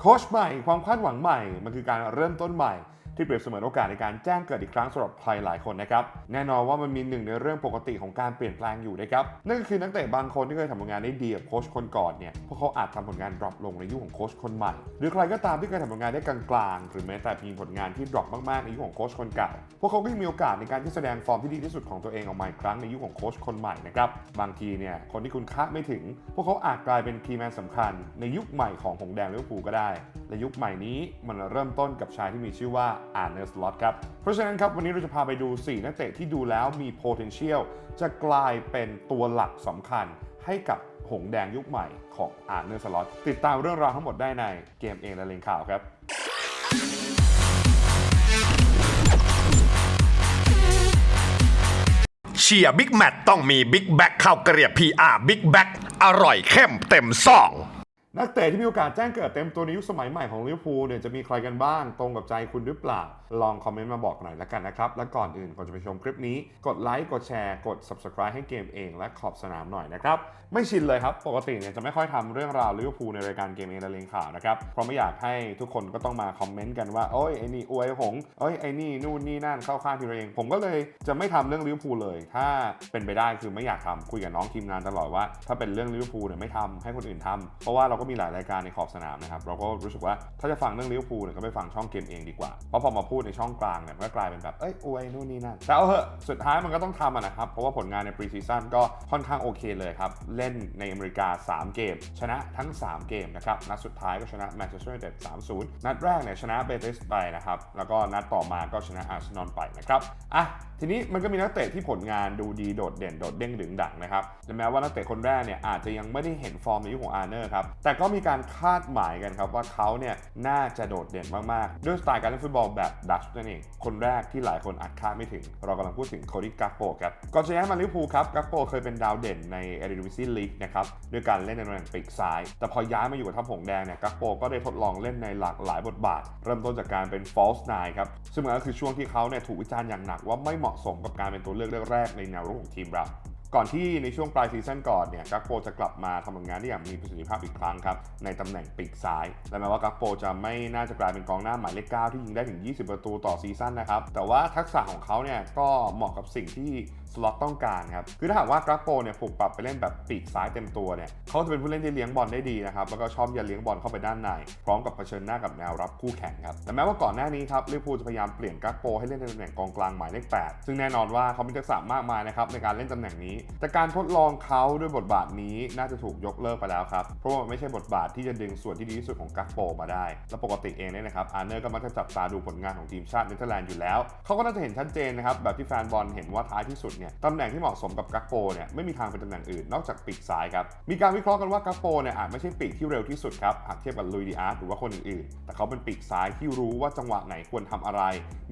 โค้ชใหม่ความคาดหวังใหม่ มันคือการเริ่มต้นใหม่ ที่เปรียบเสมือนโอกาสในการแจ้งเกิดอีกครั้งสำหรับใครหลายคนนะครับแน่นอนว่ามันมีหนึ่งในเรื่องปกติของการเปลี่ยนแปลงอยู่นะครับนั่นก็คือนักเตะบางคนที่เคยทำผลงานได้ดีกับโค้ชคนก่อนเนี่ยพวกเขาอาจทำผลงานดรอปลงในยุคของโค้ชคนใหม่ หรือใครก็ตามที่เคยทำผลงานได้กลางๆหรือแม้แต่มีผลงานที่ดรอปมากๆในยุคของโค้ชคนเก่าพวกเขาก็ยังมีโอกาสในการที่แสดงฟอร์มที่ดีที่สุดของตัวเองออกมาอีกครั้งในยุคของโค้ชคนใหม่นะครับบางทีเนี่ยคนที่คุณคาดไม่ถึง พวกเขาอาจกลายเป็นคีย์แมนสำคัญ ในยุคใหม่ของหงแดงลิเวอร์พูลก็ได้และยุคใหม่นี้มันเริ่มต้นกับชายที่มีชื่อว่า อาร์เนสลอตครับ เพราะฉะนั้นครับวันนี้เราจะพาไปดู 4 นักเตะที่ดูแล้วมี potential จะกลายเป็นตัวหลักสำคัญให้กับหงแดงยุคใหม่ของอาร์เนสลอตติดตามเรื่องราวทั้งหมดได้ในเกมเองและเลงข่าวครับเชียร์บิ๊กแมตต้องมีบิ๊กแบ็คข้าวเกรียบ PR บิ๊กแบ็คอร่อยเข้มเต็มซอง นักเตะที่มีโอกาสแจ้งเกิดเต็มตัวในยุคสมัยใหม่ของลิเวอร์พูลเนี่ยจะมีใครกันบ้าง ตรงกับใจคุณหรือเปล่า ลองคอมเมนต์มาบอกหน่อยละกันนะครับ และก่อนอื่นก่อนจะไปชมคลิปนี้ กดไลค์กดแชร์กด subscribe ให้เกมเอง และขอบสนามหน่อยนะครับ ไม่ชินเลยครับ ปกติเนี่ยจะไม่ค่อยทำเรื่องราวลิเวอร์พูลในรายการเกมเองและเลงข่าวนะครับเพราะไม่อยากให้ทุกคนก็ต้องมาคอมเมนต์กันว่าโอ้ยไอ้นี่อวยหงส์เอ้ยไอ้นี่นู่นนี่นั่นเข้าข้างทีเราเองผมก็เลยจะไม่ทำเรื่องลิเวอร์พูลเลย ถ้าเป็นไปได้คือไม่อยากทำคุยกับน้องทีมงานตลอดว่า ถ้าเป็นเรื่องลิเวอร์พูลเนี่ยไม่ทำให้คนอื่นทำเพราะว่าเราก็มีหลายรายการในขอบสนามนะครับเราก็รู้สึกว่าถ้าจะฟังเรื่องลิเวอร์พูลเนี่ยก็ไปฟังช่องเกมเองดีกว่า เพราะพอมาพูดในช่องกลางเนี่ยมันก็กลายเป็นแบบเอ้ยอวยนู่นนี่นั่นแต่เอาเหอะสุดท้ายมันก็ต้องทำะนะครับ เพราะว่าผลงานในปรีซีซั่นก็ค่อนข้างโอเคเลยครับ เล่นในอเมริกา 3 เกม ชนะทั้ง 3 เกมนะครับ นัดสุดท้ายก็ชนะแมนเชสเตอร์ยูไนเต็ด3-0 นัดแรกเนี่ยชนะเบติสไปนะครับ แล้วก็นัดต่อมาก็ชนะอาร์เซนอลไปนะครับอะทีนี้มันก็มีนักเตะที่ผลงานดูดีโดดเด่นโดดเด้งดึงดังนะครับและแม้ว่านักเตะคนแรกเนี่ยอาจจะยังไม่ได้เห็นฟอร์มในยุคของอาร์เนอร์ครับแต่ก็มีการคาดหมายกันครับว่าเขาเนี่ยน่าจะโดดเด่นมากๆ ด้วยสไตล์การเล่นฟุตบอลแบบดัชนั่นเอง คนแรกที่หลายคนอาจคาดไม่ถึง เรากำลังพูดถึงโคดิกักโปครับ ก่อนจะย้ายมาลิเวอร์พูลครับกักโปเคยเป็นดาวเด่นในเอริวิซีลีกนะครับด้วยการเล่นในตำแหน่งปีกซ้าย แต่พอย้ายมาอยู่กับทัพหงแดงเนี่ยกักโปก็ได้ทดลองเล่นในหลากหลายบทบาท เริ่มต้นจากการเป็น false nine ครับซึ่งมันก็คือช่วงที่เขาเนี่ยถูกวิจารณ์อย่างหนักว่าไม่เหมาะสมกับการเป็นตัวเลือกแรกในแนวรุกของทีมเรา ก่อนที่ในช่วงปลายซีซั่นก่อนเนี่ยกักโปจะกลับมาทำผลงานได้อย่างมีประสิทธิภาพอีกครั้งครับในตำแหน่งปีกซ้าย และแม้ว่ากักโปจะไม่น่าจะกลายเป็นกองหน้าหมายเลข9ที่ยิงได้ถึง 20 ประตูต่อซีซั่นนะครับแต่ว่าทักษะของเขาเนี่ยก็เหมาะกับสิ่งที่สล็อตต้องการครับ คือถ้าหากว่ากักโปเนี่ยถูกปรับไปเล่นแบบปีกซ้ายเต็มตัวเนี่ยเขาจะเป็นผู้เล่นที่เลี้ยงบอลได้ดีนะครับแล้วก็ชอบยันเลี้ยงบอลเข้าไปด้านใน พร้อมกับเผชิญหน้ากับแนวรับคู่แข่งครับและแม้ว่าก่อนหน้านี้ครับลิเวอร์พูลจะพยายามเปลี่ยนกักโปให้เล่นในตำแหน่งกองกลางหมายเลข8ซึ่งแน่นอนว่าเขามีทักษะมากมายนะครับในการเล่นตำแหน่งนี้ แต่การทดลองเขาด้วยบทบาทนี้น่าจะถูกยกเลิกไปแล้วครับเพราะว่ามันไม่ใช่บทบาทที่จะดึงส่วนที่ดีที่สุดของกักโปมาได้และปกติเองเนี่ยนะครับอาร์เนอร์ก็มักจะจับตาดูผลงานของทีมชาติเนเธอร์แลนด์อยู่แล้วเขาก็น่าจะเห็นชัดเจนนะครับแบบที่แฟนบอลเห็นว่าท้ายที่สุดเนี่ยตำแหน่งที่เหมาะสมกับกักโปเนี่ยไม่มีทางเป็นตำแหน่งอื่นนอกจากปีกซ้ายครับ มีการวิเคราะห์กันว่ากักโปเนี่ยอาจไม่ใช่ปีกที่เร็วที่สุดครับหากเทียบกับลุยดิอาร์ตหรือว่าคนอื่นๆ แต่เขาเป็นปีกซ้ายที่รู้ว่าจังหวะไหนควรทำอะไร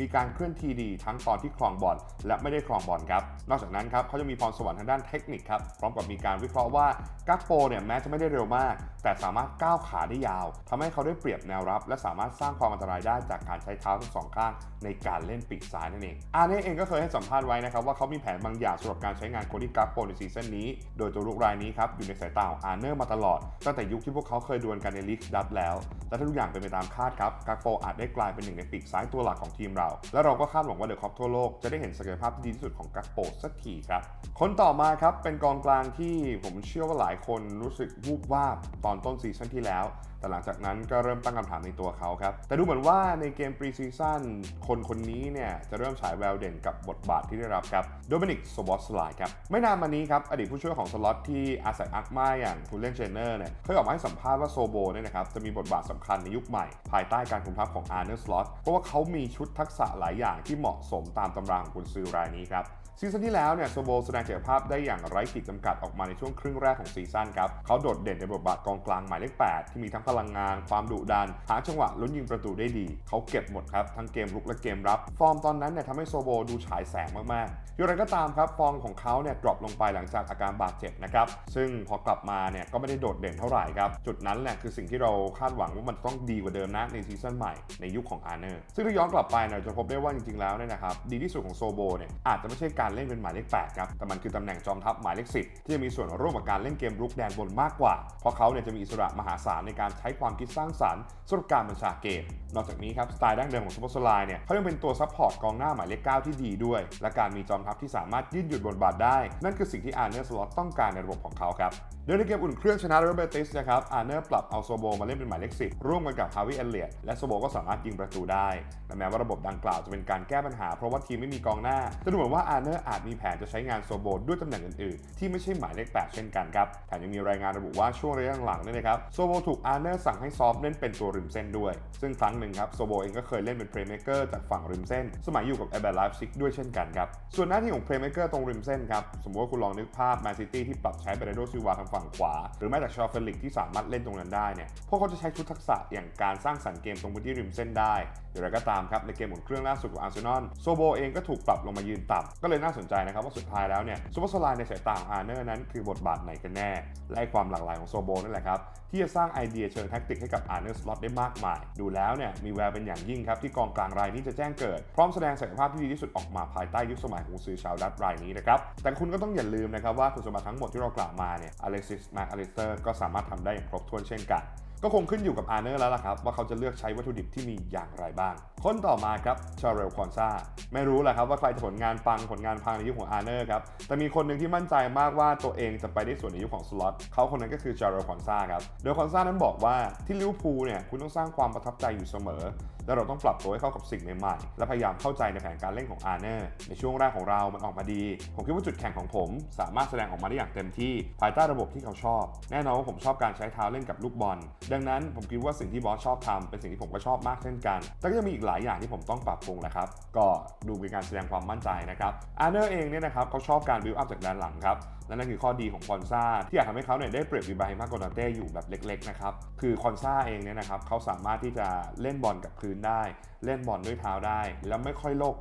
มีการเคลื่อนที่ดีทั้งตอนที่ครองบอลและไม่ได้ครองบอลครับ นอกจากนั้นครับเขาจะมีพรสวรรค์ทางด้านเทคนิคครับพร้อมกับมีการวิเคราะห์ว่ากักโปเนี่ยแม้จะไม่ได้เร็วมาก แต่สามารถก้าวขาได้ยาวทำให้เขาได้เปรียบแนวรับ และสามารถสร้างความอันตรายได้จากการใช้เท้าทั้งสองข้างในการเล่นปีกซ้ายนั่นเองอาร์เน่เองก็เคยให้สัมภาษณ์ไว้นะครับว่าเขามีแผนบางอย่างสำหรับการใช้งานโคดี้กักโปในซีซั่นนี้ โดยตัวลูกรายนี้ครับอยู่ในสายตาของอาร์เนอร์มาตลอด ตั้งแต่ยุคที่พวกเขาเคยดวลกันในลีกดัตแล้ว และถ้าทุกอย่างเป็นไปตามคาดครับกักโปอาจได้กลายเป็นหนึ่งในปีกซ้ายตัวหลักของทีมเรา และเราก็คาดหวังว่าเดอะคอปทั่วโลกจะได้เห็นศักยภาพที่ดีที่สุดของกักโปสักทีครับคนต่อมาครับเป็นกองกลางที่ผมเชื่อว่าหลายคนรู้สึกวูบวาบตอนต้นซีซั่นที่แล้ว แต่หลังจากนั้นก็เริ่มตั้งคำถามในตัวเขาครับ แต่ดูเหมือนว่าในเกมปรีซีซั่นคนคนนี้เนี่ยจะเริ่มฉายแววเด่นกับบทบาทที่ได้รับครับโดมินิกสวอตสไลครับ ไม่นานมานี้ครับ อดีตผู้ช่วยของสล็อตที่อาศัยอักมาอย่างทูเลนเจเนอร์เนี่ยเคยออกมาให้สัมภาษณ์ว่าโซโบเนี่ยนะครับจะมีบทบาทสำคัญในยุคใหม่ ภายใต้การคุมทัพของอาร์เนอร์สล็อตเพราะว่าเขามีชุดทักษะหลายอย่างที่เหมาะสมตามตำราของกุนซือรายนี้ครับ ซีซั่นที่แล้วเนี่ยโซโบแสดงศักยภาพได้อย่างไร้ขีดจำกัดออกมาในช่วงครึ่งแรกของซีซั่นครับเขาโดดเด่นในบทบาทกองกลางหมายเลข 8 ที่มีทั้งพลังงาน ความดุดัน หาจังหวะลุ้นยิงประตูได้ดี เขาเก็บหมดครับทั้งเกมรุกและเกมรับ ฟอร์มตอนนั้นเนี่ยทำให้โซโบดูฉายแสงมากๆอย่างไรก็ตามครับฟอร์มของเขาเนี่ยดรอปลงไปหลังจากอาการบาดเจ็บนะครับซึ่งพอกลับมาเนี่ยก็ไม่ได้โดดเด่นเท่าไหร่ครับจุดนั้นแหละคือสิ่งที่เราคาดหวังว่ามันต้องดีกว่าเดิมนะในซีซั่นใหม่ในยุคของอาร์เนอร์ซึ่งถ้าย้อนกลับไปเนี่ยจะพบได้ว่าจริงๆแล้วเนี่ยนะครับดีที่สุดของโซโบเนี่ยอาจจะไม่ใช่การการเล่นเป็นหมายเลข8ครับแต่มันคือตำแหน่งจอมทัพหมายเลข10 ที่จะมีส่วนร่วมกับการเล่นเกมรุกแดนบนมากกว่า เพราะเขาเนี่ยจะมีอิสระมหาศาลในการใช้ความคิดสร้างสรรค์สำหรับการบัญชาเกม นอกจากนี้ครับสไตล์ดั้งเดิมของซูเปอร์โซลเนี่ยเขายังเป็นตัวซัพพอร์ตกองหน้าหมายเลข9ที่ดีด้วย และการมีจอมทัพที่สามารถยืดหยุ่นบนบาทได้ นั่นคือสิ่งที่อาร์เนอร์สล็อตต้องการในระบบของเขาครับโดยในเกมอุ่นเครื่องชนะเรเบติสนะครับอาร์เนอร์ปรับเอาโซโบมาเล่นเป็นหมายเลข10ร่วมกันกับฮาวิเอลเลียตและโซโบก็สามารถยิงประตูได้และแม้ว่าระบบดังกล่าวจะเป็นการแก้ปัญหาเพราะว่าทีมไม่มีกองหน้าแต่ดูเหมือนว่าอาร์เนอร์อาจมีแผนจะใช้งานโซโบด้วยตำแหน่งอื่นๆ ที่ไม่ใช่หมายเลข8เช่นกันครับแถมยังมีรายงานระบุว่าช่วงระยะหลังนี่นะครับโซโบถูกอาร์เนอร์สั่งให้ซอฟเล่นเป็นตัวริมเส้นด้วย ซึ่งครั้งหนึ่งครับโซโบเองก็เคยเล่นเป็นเพลย์เมเกอร์จากฝั่งริมเส้น สมัยอยู่กับเอเบร์ไลฟ์ซิกด้วยเช่นกันครับส่วนหน้าที่ของเพลย์เมเกอร์ตรงริมเส้นครับสมมติว่าคุณลองนึกภาพแมนซิตี้ที่ปรับใช้เบรโดซิวาทางฝั่งขวา หรือแม้แต่ชอเฟลิกที่สามารถเล่นตรงนั้นได้เนี่ยพวกเขาจะใช้ชุดทักษะอย่างการสร้างสรรค์เกมตรงพื้นที่ริมเส้นได้อย่างไรก็ตามครับในเกมหมุนเครื่องล่าสุดของอาร์เซนอลโซโบเองก็ถูกปรับลงมายืนต่ำก็เลยน่าสนใจนะครับว่าสุดท้ายแล้วเนี่ยซูเปอร์สไลน์ในสายตาของอาร์เนอร์นั้นคือบทบาทไหนกันแน่และความหลากหลายของโซโบนั่นแหละครับ ที่จะสร้างไอเดียเชิงแท็กติกให้กับอาร์เนอร์สล็อตได้มากมาย ดูแล้วเนี่ยมีแววเป็นอย่างยิ่งครับที่กองกลางรายนี้จะแจ้งเกิด พร้อมแสดงศักยภาพที่ดีที่สุดออกมาภายใต้ยุคสมัยของซื้อชาวดัตรายนี้นะครับแต่คุณก็ต้องอย่าลืมนะครับว่าคุณสมบัติทั้งหมดที่เรากล่าวมาเนี่ยอเล็กซิสแมคอลิสเตอร์ก็สามารถทำได้อย่างครบถ้วนเช่นกัน ก็คงขึ้นอยู่กับอาร์เนอร์แล้วล่ะครับว่าเขาจะเลือกใช้วัตถุดิบที่มีอย่างไรบ้าง คนต่อมาครับชาเรลคอนซาไม่รู้แหละครับว่าใครจะผลงานปังผลงานพังในยุคของอาร์เนอร์ครับแต่มีคนหนึ่งที่มั่นใจมากว่าตัวเองจะไปได้ส่วนในยุคของสล็อตเขาคนนั้นก็คือชาเรลคอนซาครับโดยคอนซานั้นบอกว่าที่ลิเวอร์พูลเนี่ยคุณต้องสร้างความประทับใจอยู่เสมอและเราต้องปรับตัวให้เข้ากับสิ่งใหม่ๆ และพยายามเข้าใจในแผนการเล่นของอาร์เนอร์ในช่วงแรกของเรามันออกมาดี ผมคิดว่าจุดแข็งของผม สามารถแสดงออกมาได้อย่างเต็มที่ภายใต้ระบบที่เขาชอบ แน่นอนว่าผมชอบการใช้เท้าเล่นกับลูกบอล ดังนั้นผมคิดว่าสิ่งที่บอสชอบทำเป็นสิ่งที่ผมก็ชอบมากเช่นกัน แต่ก็ยังมีอีกหลายอย่างที่ผมต้องปรับปรุงนะครับ ก็ดูเป็นการแสดงความมั่นใจนะครับอาร์เนอร์เองเนี่ยนะครับเขาชอบการบิวอัพจากด้านหลังครับและนั่นคือข้อดีของคอนซาที่อยากทำให้เขาเนี่ยได้เปรียบวิบาฮิมาโกนาเต้อยู่แบบเล็กๆนะครับคือคอนซาเองเนี่ยนะครับเขาสามารถที่จะเล่นบอลกับพื้นได้ เล่นบอลด้วยเท้าได้ แล้วไม่ค่อยโลก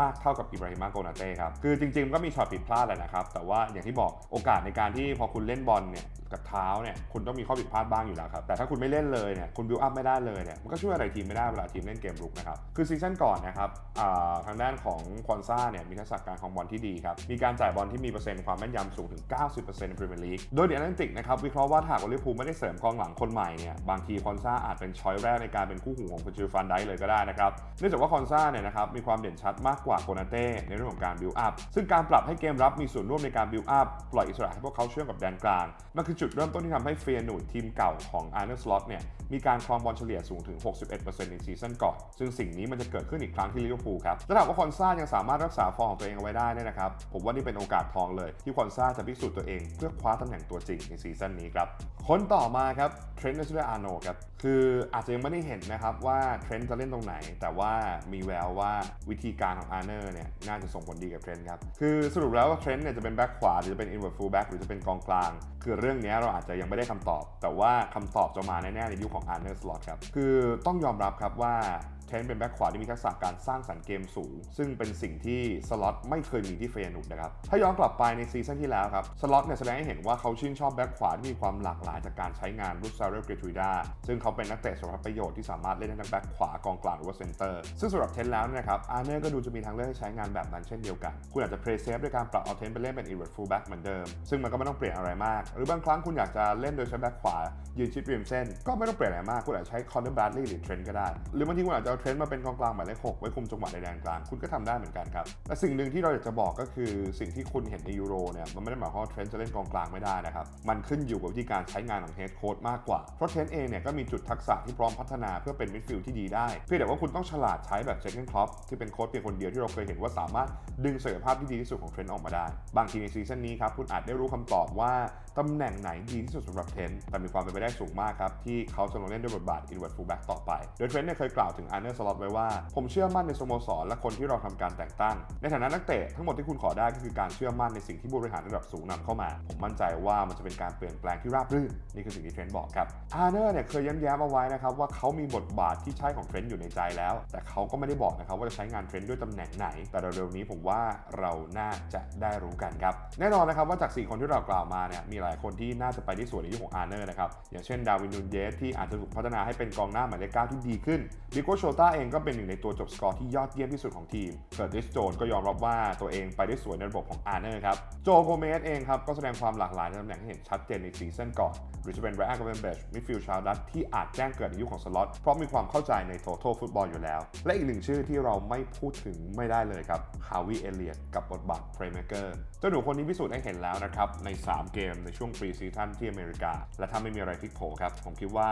มากเท่ากับอิบราฮิมาโกนาเต้ครับ คือจริงๆ ก็มีช็อตผิดพลาดแหละนะครับ แต่ว่าอย่างที่บอกโอกาสในการที่พอคุณเล่นบอลเนี่ยกับเท้าเนี่ยคุณต้องมีข้อผิดพลาดบ้างอยู่แล้วครับ แต่ถ้าคุณไม่เล่นเลยเนี่ยคุณบิวอัพไม่ได้เลยเนี่ยมันก็ช่วยอะไรทีมไม่ได้เวลาทีมเล่นเกมรุกนะครับ คือซีซั่นก่อนนะครับทางด้านของควอนซ่าเนี่ยมีทักษะการของบอลที่ดีครับ มีการจ่ายบอลที่มีเปอร์เซ็นต์ความแม่นยำสูงถึง 90%ในพรีเมียร์ลีกโดยเดียร์แอตแลนติกนะครับวิเคราะห์ว่าถ้าหากลิเวอร์พูลไม่ได้เสริมกองหลังคนใหม่เนี่ยบางทีควอนซ่าอาจเป็นช้อยแรกในการเป็นคู่หูของคุณจิลฟันไดเลยก็ได้นะครับเนื่องจากว่าควอนซ่าเนี่ยนะครับมีความเด่นชัดมากกว่าโกนาเต้ในเรื่องของการบิวอัพซึ่งการปรับให้เกมรับมีส่วนร่วมในการบิวอัพปล่อยอิสระให้พวกเขาเชื่อมกับแดนกลางมันคือจุดเริ่มต้นที่ทำให้เฟียนูดทีมเก่าของอาร์เนอร์สล็อตเนี่ยมีการครองบอลเฉลี่ยสูงถึง 61%ในซีซั่นก่อน ซึ่งสิ่งนี้มันจะเกิดขึ้นอีกครั้งที่ลิเวอร์พูลครับและถ้าหากว่าคอนซายังสามารถรักษาฟอร์มของตัวเองเอาไว้ได้เนี่ยนะครับ ผมว่านี่เป็นโอกาสทองเลย ที่คอนซาจะพิสูจน์ตัวเองเพื่อคว้าตำแหน่งตัวจริงในซีซั่นนี้ครับคนต่อมาครับเทรนต์เนสเดอร์อาร์โนครับคืออาจจะยังไม่ได้เห็นนะครับว่าเทรนต์จะเล่นตรงไหน แต่ว่ามีแววว่าวิธีการของอาร์เนอร์เนี่ยน่าจะส่งผลดีกับเทรนต์ครับคือสรุปแล้วว่าเทรนต์เนี่ยจะเป็นแบ็คขวาหรือจะเป็นอินเวอร์ฟูลแบ็คหรือจะเป็นกองกลาง คือเรื่องนี้เราอาจจะยังไม่ได้คำตอบ แต่ว่าคำตอบจะมาแน่ๆในยุคของอาร์เนอร์สล็อตครับ คือต้องยอมรับครับว่า เทนเป็นแบ็คขวาที่มีทักษะการสร้างสรรค์เกมสูง ซึ่งเป็นสิ่งที่สล็อตไม่เคยมีที่เฟยนุกนะครับ ถ้าย้อนกลับไปในซีซั่นที่แล้วครับ สล็อตเนี่ยแสดงให้เห็นว่าเขาชื่นชอบแบ็คขวาที่มีความหลากหลายจากการใช้งานรูปซาเรลเกรทูดาซึ่งเขาเป็นนักเตะสำหรับประโยชน์ที่สามารถเล่นได้ทั้งแบ็คขวากองกลางหรือว่าเซนเตอร์ซึ่งสำหรับเทนแล้วเนะครับอาร์เนอร์ก็ดูจะมีทางเลือกให้ใช้งานแบบนั้นเช่นเดียวกัน คุณอาจจะเพลย์เซฟด้วยการปรับเอาเทนไปเล่นเป็นอินเวอร์ฟูลแบ็คเหมือนเดิม ซึ่งมันก็ไม่ต้องเปลี่ยนอะไรมาก หรือบางครั้งคุณอยากจะเล่นโดยใช้แบ็คขวายืนชิดริมเส้นก็ไม่ต้องเปลี่ยนอะไรมากคุณอาจจะใช้คอนเนอร์บรัดลีย์หรือเทรนก็ได้ หรือบางทีคุณอาจจะเอาเทรนต์มาเป็นกองกลางหมายเลขหกไว้คุมจังหวะในแดนกลางคุณก็ทำได้เหมือนกันครับแต่สิ่งหนึ่งที่เราอยากจะบอกก็คือสิ่งที่คุณเห็นในยูโรเนี่ยมันไม่ได้หมายความว่าเทรนต์จะเล่นกองกลางไม่ได้นะครับมันขึ้นอยู่กับวิธีการใช้งานของเฮดโค้ดมากกว่าเพราะเทรนต์เองเนี่ยก็มีจุดทักษะที่พร้อมพัฒนาเพื่อเป็นมิดฟิลด์ที่ดีได้เพียงแต่ว่าคุณต้องฉลาดใช้แบบเจคเกนครอปที่เป็นโค้ชเพียงคนเดียวที่เราเคยเห็นว่าสามารถดึงศักยภาพที่ดีที่สุดของเทรนต์ออกมาได้ บางทีในซีซั่นนี้ครับคุณอาจได้รู้คำตอบว่า ตำแหน่งไหนดีที่สุดสำหรับเทรนต์แต่มีความเป็นไปได้สูงมากครับ ที่เขาจะลงเล่นด้วยบทบาท inward fullback ต่อไป โดยเทรนต์เนี่ยเคยกล่าวถึงอาร์เนอร์สล็อตไว้ว่า ผมเชื่อมั่นในสโมสรและคนที่เราทำการแต่งตั้ง ในฐานะนักเตะทั้งหมดที่คุณขอได้ก็คือการเชื่อมั่นในสิ่งที่ผู้บริหารระดับสูงนำเข้ามา ผมมั่นใจว่ามันจะเป็นการเปลี่ยนแปลงที่ราบรื่นนี่คือสิ่งที่เทรนต์บอกครับอาร์เนอร์เนี่ยเคยย้ำแย้มเอาไว้นะครับว่าเขามีบทบาทที่ใช่ของเทรนต์อยู่ในใจแล้ว แต่เขาก็ไม่ได้บอกนะครับว่าจะใช้งานเทรนด้วยตำแหน่งไหน แต่เร็วๆนี้ผมว่าเราน่าจะได้รู้กันครับแน่นอนนะครับว่าจากสี่คนที่เรากล่าวมาเนี่ยมีหลายคนที่น่าจะไปได้สวยในยุคของอาร์เนอร์นะครับ อย่างเช่นดาวินนูนเยสที่อาจจะถูกพัฒนาให้เป็นกองหน้าหมายเลขเก้าที่ดีขึ้นดิโกโชต้าเองก็เป็นหนึ่งในตัวจบสกอร์ที่ยอดเยี่ยมที่สุดของทีมเกิร์ติสโจนก็ยอมรับว่าตัวเองไปได้สวยในระบบของอาร์เนอร์ครับโจโกเมสเองครับก็แสดงความหลากหลายในตำแหน่งให้เห็นชัดเจนในซีซั่นก่อน หรือจะเป็นแรอักเบนเบชมิดฟิลด์ชาวดัตที่อาจแจ้งเกิดในยุคของสล็อตเพราะมีความเข้าใจใน total ฟุตบอลอยู่แล้ว และอีกหนึ่งชื่อที่เราไม่พูดถึงไม่ได้เลยครับฮาวิเอเลียตกับบทบาท playmaker เจ้าหนูคนนี้พิสูจน์ให้เห็นแล้วนะครับใน 3 เกมในช่วงปรีซีซั่นที่อเมริกา และถ้าไม่มีอะไรพลิกโผครับ ผมคิดว่า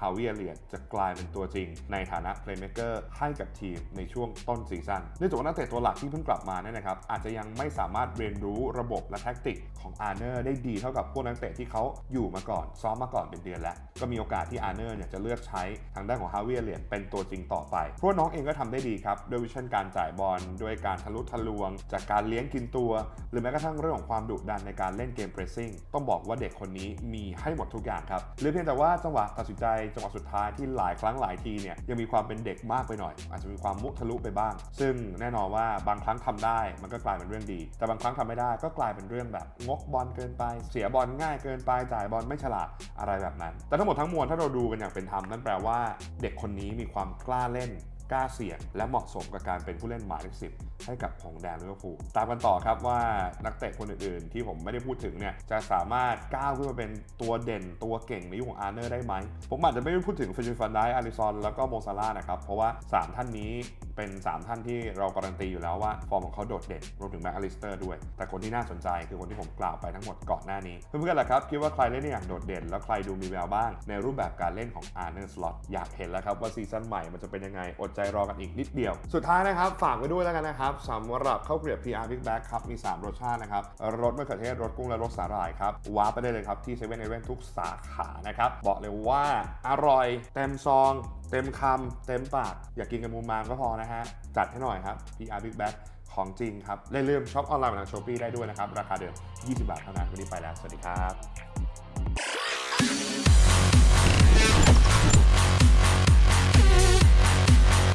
ฮาวิเอเลียตจะกลายเป็นตัวจริง ในฐานะ playmaker ให้กับทีมในช่วงต้นซีซั่นเนื่องจากว่านักเตะตัวหลักที่เพิ่งกลับมาเนี่ยนะครับอาจจะยังไม่สามารถเรียนรู้ระบบและแท็กติกของอาร์เนอร์ได้ดีเท่ากับพวกนักเตะที่เขาอยู่มาก่อน ซ้อมมาก่อนเป็นเดือนแล้ว ก็มีโอกาสที่อาร์เนอร์เนี่ยจะเลือกใช้ทางด้านของฮาวิเอเลียตเป็นตัวจริงต่อไปเพราะน้องเองก็ทำได้ดีครับด้วยวิชั่นการจ่ายบอลด้วยการทะลุทะลวง จากการเลี้ยงกินตัว หรือแม้กระทั่งเรื่องของความดุดันในการเล่นเกมเพรสซิ่งต้องบอกว่าเด็กคนนี้มีให้หมดทุกอย่างครับหรือเพียงแต่ว่าจังหวะตัดสินใจจังหวะสุดท้ายที่หลายครั้งหลายทีเนี่ยยังมีความเป็นเด็กมากไปหน่อย อาจจะมีความมุทะลุไปบ้าง ซึ่งแน่นอนว่าบางครั้งทำได้มันก็กลายเป็นเรื่องดี แต่บางครั้งทำไม่ได้ก็กลายเป็นเรื่องแบบงกบอลเกินไป เสียบอลง่ายเกินไปจ่ายบอลไม่ฉลาดอะไรแบบนั้น แต่ทั้งหมดทั้งมวลถ้าเราดูกันอย่างเป็นธรรมนั่นแปลว่า เด็กคนนี้มีความกล้าเล่น กล้าเสี่ยง และเหมาะสมกับการเป็นผู้เล่นหมายเลขสิบให้กับหงแดงลิเวอร์พูลตามกันต่อครับว่านักเตะคนอื่นๆ ที่ผมไม่ได้พูดถึงเนี่ยจะสามารถก้าวขึ้นมาเป็นตัวเด่นตัวเก่งในยุคของอาร์เนอร์ได้ไหม ผมอาจจะไม่ได้พูดถึงฟิจิฟันไดอาริซอนแล้วก็โมซาร่านะครับ เพราะว่า 3 ท่านนี้เป็น 3 ท่านที่เราการันตีอยู่แล้วว่า ฟอร์มของเขาโดดเด่นรวมถึงแม็กอลิสเตอร์ด้วย แต่คนที่น่าสนใจคือคนที่ผมกล่าวไปทั้งหมดก่อนหน้านี้ เพื่อนๆล่ะครับคิดว่าใครเล่นได้อย่างโดดเด่น แล้วใครดูมีแววบ้าง ในรูปแบบการเล่นของอาร์เนอร์สล็อตอยากเห็นแล้วครับว่าซีซั่นใหม่มันจะเป็นยังไงอดใจรอกันอีกนิดเดียว สุดท้ายนะครับ ฝากไว้ด้วยแล้วกันนะครับสำหรับข้าวเกรียบ PR Big Bag ครับ มี 3 รสชาตินะครับ รสมะเขือเทศ รสกุ้งและรสสาหร่ายครับว้าไปได้เลยครับ ที่เซเว่นเอเว่นทุกสาขานะครับ บอกเลยว่าอร่อย เต็มซอง เต็มคำเต็มปาก อยากกินกันมุมามก็พอนะฮะจัดให้หน่อยครับ PR Big Bag ของจริงครับอย่ลืมช็อปออนไลน์ทางช้อปปี้ได้ด้วยนะครับ ราคาเดิม 20 บาทเท่านั้น วันนี้ไปแล้ว สวัสดีครับ